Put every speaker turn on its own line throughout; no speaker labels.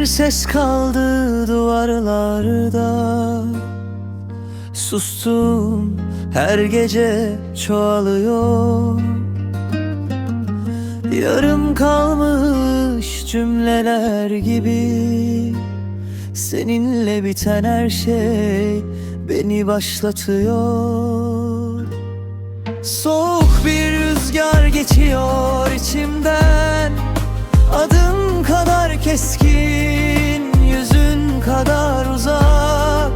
Bir ses kaldı duvarlarda. Sustum her gece çoğalıyor. Yarım kalmış cümleler gibi. Seninle biten her şey beni başlatıyor. Soğuk bir rüzgar geçiyor içimden. Kadar keskin, yüzün kadar uzak.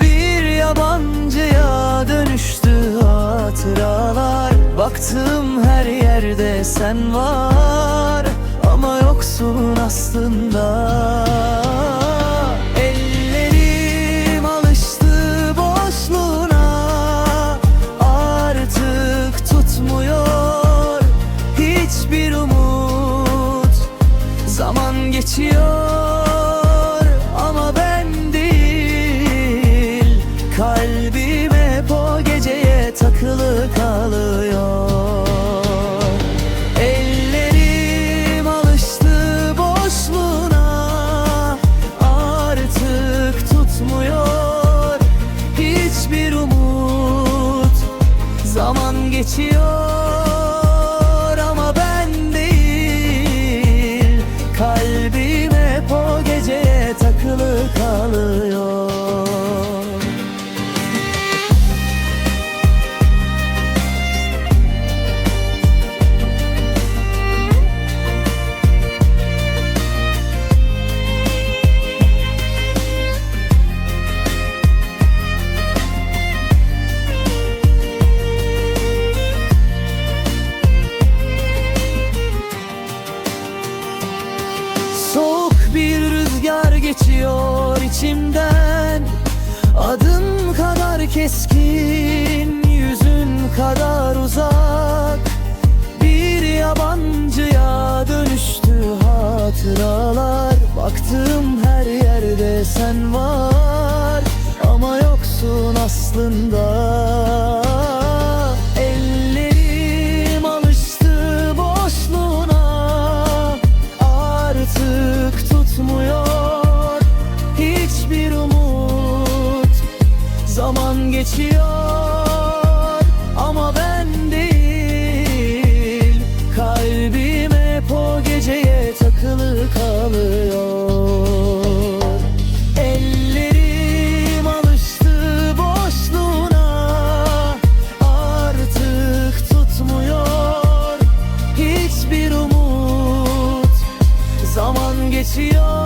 Bir yabancıya dönüştü hatıralar. Baktım her yerde sen var Ama yoksun aslında geçiyor ama ben değil. Kalbim hep o geceye takılı kalıyor. Ellerim alıştı boşluğuna Artık tutmuyor hiçbir umut. Zaman geçiyor geçiyor içimden. Adım kadar keskin, yüzün kadar uzak. Bir yabancıya dönüştü hatıralar. Baktım her yerde sen var. Ama yoksun aslında Zaman geçiyor. Ama ben değil Kalbim hep o geceye takılı kalıyor. Ellerim alıştı boşluğuna Artık tutmuyor. Hiçbir umut Zaman geçiyor.